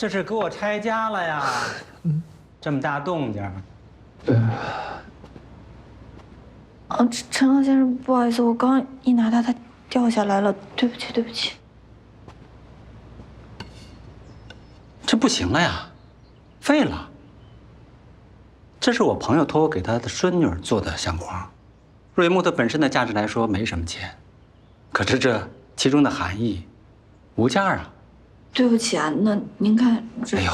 这是给我拆家了呀？嗯，这么大动静。啊，陈陈老先生，不好意思，我刚一拿它，它掉下来了，对不起，对不起。这不行了呀，废了。这是我朋友托我给他的孙女儿做的相框，瑞木的本身的价值来说没什么钱，可是这其中的含义，无价啊。对不起啊，那您看这……哎呦，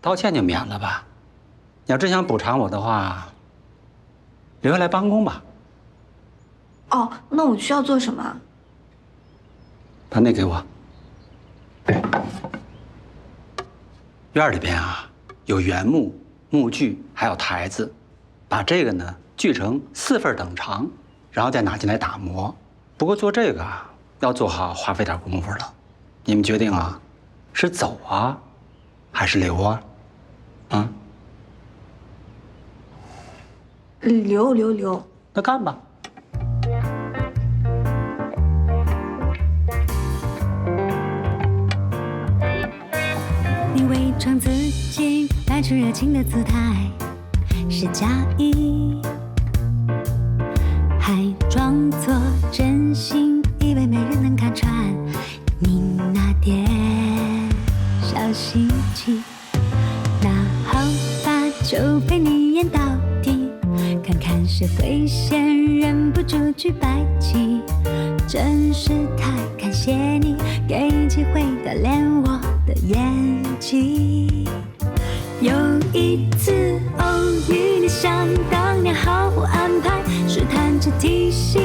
道歉就免了吧。你要真想补偿我的话，留下来帮工吧。哦，那我需要做什么？把那给我。院里边啊，有原木。木锯还有台子，把这个呢锯成四份等长，然后再拿进来打磨。不过做这个啊，要做好花费点功夫了。你们决定啊，是走啊，还是留啊？啊？留留留。那干吧。你伪装自己。摆出热情的姿态是假意，还装作真心情。那好吧，就陪你演到底，看看谁会先忍不住举白旗。真是太感谢你，给机会打脸我的演技。有一次偶遇你，想当年毫无安排，试探着提醒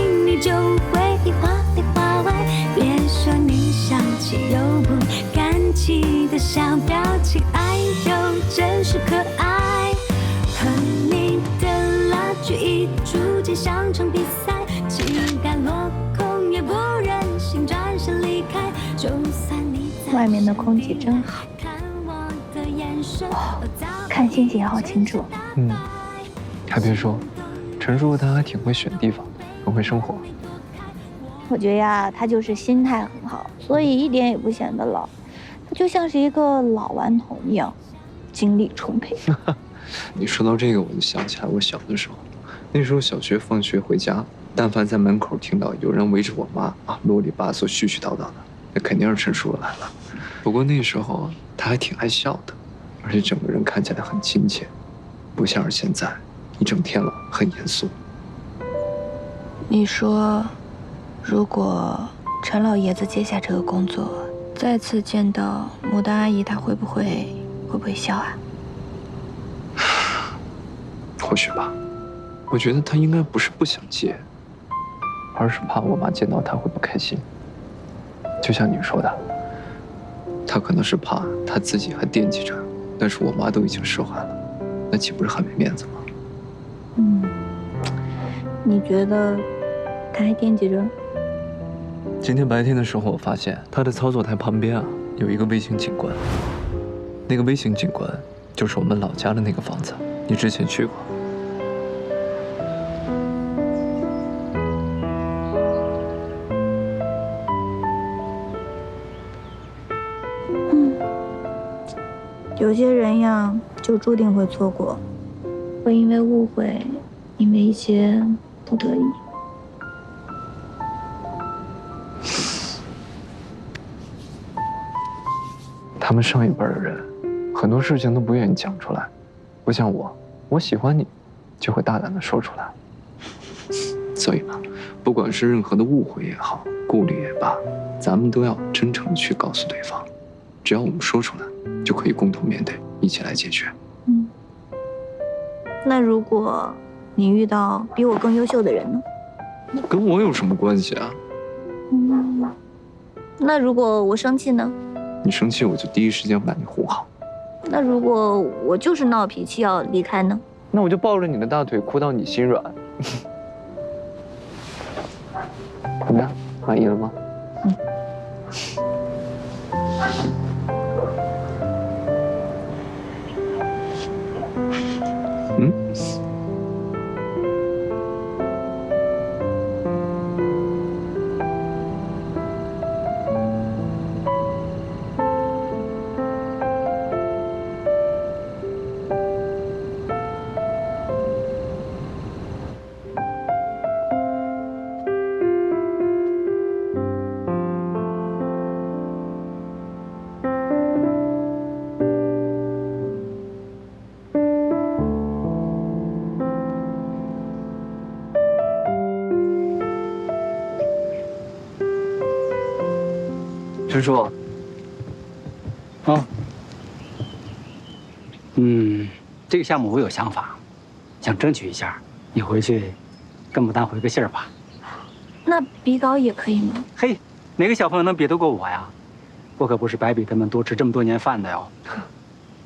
外面的空气真好。哦，看星星也好清楚。嗯，还别说，陈叔他还挺会选地方，很会生活。我觉得呀，他就是心态很好，所以一点也不显得老。他就像是一个老顽童一样，精力充沛。你说到这个，我就想起来我小的时候，那时候小学放学回家，但凡在门口听到有人围着我妈啊啰里吧嗦、絮絮叨叨的，那肯定是陈叔来了。不过那时候他还挺爱笑的。而且整个人看起来很亲切，不像是现在一整天了很严肃。你说，如果陈老爷子接下这个工作，再次见到牡丹阿姨，他会不会会不会笑啊？或许吧。我觉得他应该不是不想接，而是怕我妈见到他会不开心。就像你说的，他可能是怕他自己还惦记着。但是我妈都已经释怀了，那岂不是很没面子吗？嗯，你觉得他还惦记着？今天白天的时候，我发现他的操作台旁边啊有一个微型景观，那个微型景观就是我们老家的那个房子，你之前去过。有些人呀，就注定会错过，会因为误会，因为一些不得已。他们上一辈的人，很多事情都不愿意讲出来，不像我，我喜欢你，就会大胆的说出来。所以呢，不管是任何的误会也好，顾虑也罢，咱们都要真诚的去告诉对方，只要我们说出来。就可以共同面对，一起来解决。嗯，那如果你遇到比我更优秀的人呢？跟我有什么关系啊？嗯，那如果我生气呢？你生气，我就第一时间把你哄好。那如果我就是闹脾气要离开呢？那我就抱着你的大腿哭到你心软。怎么样，满意了吗？嗯。陈叔，啊，嗯，这个项目我有想法，想争取一下，你回去跟牡丹回个信儿吧。那比稿也可以吗？嘿，哪个小朋友能比得过我呀？我可不是白比他们多吃这么多年饭的哟。